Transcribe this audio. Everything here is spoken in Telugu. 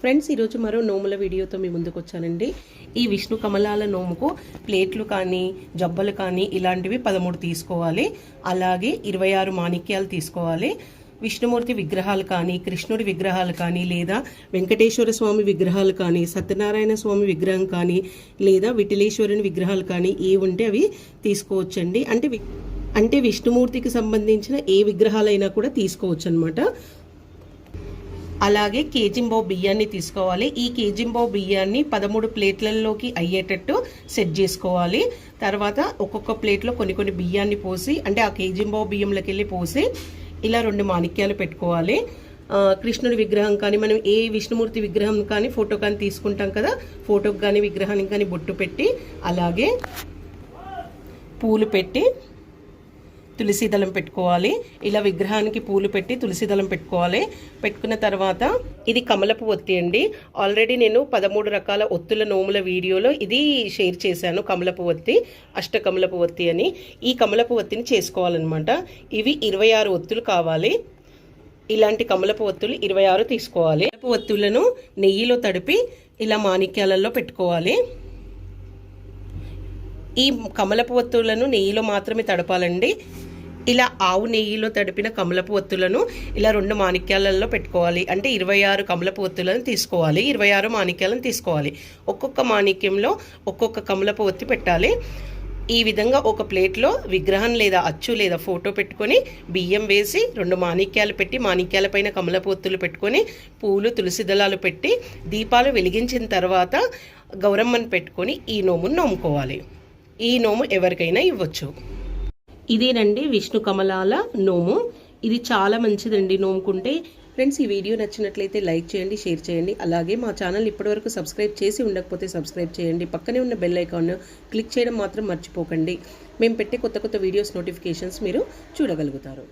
ఫ్రెండ్స్ ఈరోజు మరో నోముల వీడియోతో మీ ముందుకు వచ్చానండి. ఈ విష్ణు కమలాల నోముకు ప్లేట్లు కానీ జబ్బలు కానీ ఇలాంటివి పదమూడు తీసుకోవాలి. అలాగే ఇరవై ఆరు మాణిక్యాలు తీసుకోవాలి. విష్ణుమూర్తి విగ్రహాలు కానీ కృష్ణుడి విగ్రహాలు కానీ లేదా వెంకటేశ్వర స్వామి విగ్రహాలు కానీ సత్యనారాయణ స్వామి విగ్రహం కానీ లేదా విఠలేశ్వరుని విగ్రహాలు కానీ ఏ ఉంటే అవి తీసుకోవచ్చండి. అంటే వి- అంటే విష్ణుమూర్తికి సంబంధించిన ఏ విగ్రహాలైనా కూడా తీసుకోవచ్చు అనమాట అలాగే కేజింబో బియ్యాన్ని తీసుకోవాలి. ఈ కేజింబో బియ్యాన్ని పదమూడు ప్లేట్లలోకి అయ్యేటట్టు సెట్ చేసుకోవాలి. తర్వాత ఒక్కొక్క ప్లేట్లో కొన్ని కొన్ని బియ్యాన్ని పోసి అంటే ఆ కేజింబో బియ్యంలోకి వెళ్ళి పోసి ఇలా రెండు మాణిక్యాలు పెట్టుకోవాలి. కృష్ణుడి విగ్రహం కానీ మనం ఏ విష్ణుమూర్తి విగ్రహం కానీ ఫోటో కానీ తీసుకుంటాం కదా ఫోటోకి కానీ విగ్రహానికి కానీ బొట్టు పెట్టి అలాగే పూలు పెట్టి తులసి దళం పెట్టుకోవాలి. ఇలా విగ్రహానికి పూలు పెట్టి తులసి దళం పెట్టుకోవాలి. పెట్టుకున్న తర్వాత ఇది కమలపు ఒత్తి అండి. ఆల్రెడీ నేను పదమూడు రకాల ఒత్తుల నోముల వీడియోలో ఇది షేర్ చేశాను కమలపు ఒత్తి అష్ట కమలపు ఒత్తి అని. ఈ కమలపు ఒత్తిని చేసుకోవాలన్నమాట. ఇవి ఇరవై ఆరు ఒత్తులు కావాలి. ఇలాంటి కమలపు ఒత్తులు ఇరవై ఆరు తీసుకోవాలి. కమలపు ఒత్తులను నెయ్యిలో తడిపి ఇలా మాణిక్యాలలో పెట్టుకోవాలి. ఈ కమలపు ఒత్తులను నెయ్యిలో మాత్రమే తడపాలండి. ఇలా ఆవు నెయ్యిలో తడిపిన కమలపు ఒత్తులను ఇలా రెండు మాణిక్యాలలో పెట్టుకోవాలి. అంటే ఇరవై ఆరు కమలపు ఒత్తులను తీసుకోవాలి. ఇరవై ఆరు మాణిక్యాలను తీసుకోవాలి. ఒక్కొక్క మాణిక్యంలో ఒక్కొక్క కమలపు ఒత్తి పెట్టాలి. ఈ విధంగా ఒక ప్లేట్లో విగ్రహం లేదా అచ్చు లేదా ఫోటో పెట్టుకొని బియ్యం వేసి రెండు మాణిక్యాలు పెట్టి మాణిక్యాల పైన పెట్టుకొని పూలు తులసి దళాలు పెట్టి దీపాలు వెలిగించిన తర్వాత గౌరమ్మను పెట్టుకొని ఈ నోమును నోముకోవాలి. ఈ నోము ఎవరికైనా ఇవ్వచ్చు. ఇదేనండి విష్ణు కమలాల నోము. ఇది చాలా మంచిదండి నోముకుంటే. ఫ్రెండ్స్ ఈ వీడియో నచ్చినట్లయితే లైక్ చేయండి షేర్ చేయండి. అలాగే మా ఛానల్ ఇప్పటివరకు సబ్స్క్రైబ్ చేసి ఉండకపోతే సబ్స్క్రైబ్ చేయండి. పక్కనే ఉన్న బెల్ ఐకాన్ క్లిక్ చేయడం మాత్రం మర్చిపోకండి. మేము పెట్టే కొత్త కొత్త వీడియోస్ నోటిఫికేషన్స్ మీరు చూడగలుగుతారు.